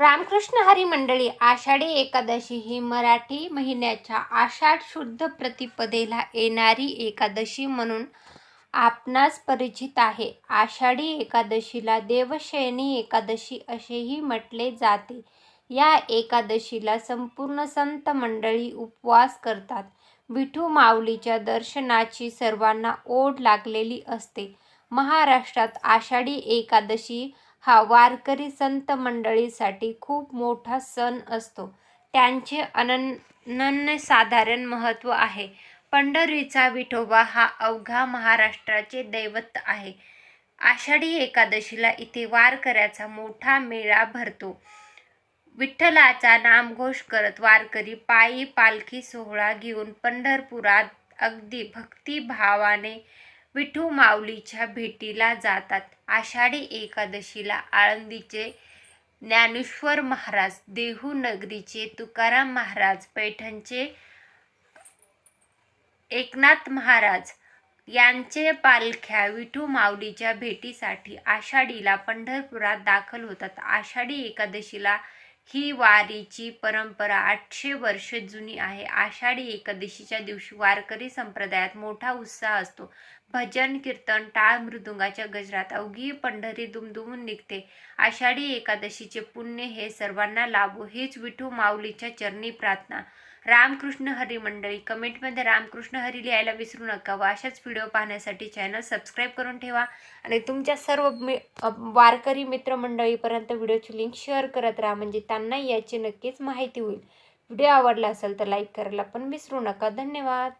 रामकृष्ण हरी मंडळी आषाढी एकादशी ही मराठी महिन्याच्या आषाढ शुद्ध प्रतिपदेला येणारी एकादशी म्हणून आपणास परिचित आहे. आषाढी एकादशीला देवशयनी एकादशी असेही म्हटले जाते. या एकादशीला संपूर्ण संत मंडळी उपवास करतात. विठू माऊलीच्या दर्शनाची सर्वांना ओढ लागलेली असते. महाराष्ट्रात आषाढी एकादशी हा वारकरी संत मंडळीसाठी खूप मोठा सण असतो. त्यांचे अनन्यसाधारण महत्त्व आहे. पंढरीचा विठोबा हा अवघा महाराष्ट्राचे दैवत आहे. आषाढी एकादशीला इथे वारकऱ्याचा मोठा मेळा भरतो. विठ्ठलाचा नामघोष करत वारकरी पायी पालखी सोहळा घेऊन पंढरपुरात अगदी भक्तिभावाने विठू माऊलीच्या भेटीला जातात. आषाढी एकादशीला आळंदीचे ज्ञानेश्वर महाराज देहू नगरीचे तुकाराम महाराज पैठणचे एकनाथ महाराज यांचे पालख्या विठू माऊलीच्या भेटीसाठी आषाढीला पंढरपुरात दाखल होतात. आषाढी एकादशीला ही वारीची परंपरा आठशे वर्ष जुनी आहे. आषाढी एकादशीच्या दिवशी वारकरी संप्रदायात मोठा उत्साह असतो. भजन कीर्तन टाळ मृदुंगाच्या गजरात अवघी पंढरी दुमदुमून निघते. आषाढी एकादशीचे पुण्य हे सर्वांना लाभो हीच विठू माऊलीच्या चरणी प्रार्थना. रामकृष्ण हरी मंडळी कमेंटमध्ये रामकृष्ण हरी लिहायला विसरू नका व अशाच व्हिडिओ पाहण्यासाठी चॅनल सबस्क्राईब करून ठेवा. आणि तुमच्या सर्व मि वारकरी मित्रमंडळीपर्यंत व्हिडिओची लिंक शेअर करत राहा म्हणजे त्यांना याची नक्कीच माहिती होईल. व्हिडिओ आवडला असेल तर लाईक करायला पण विसरू नका. धन्यवाद.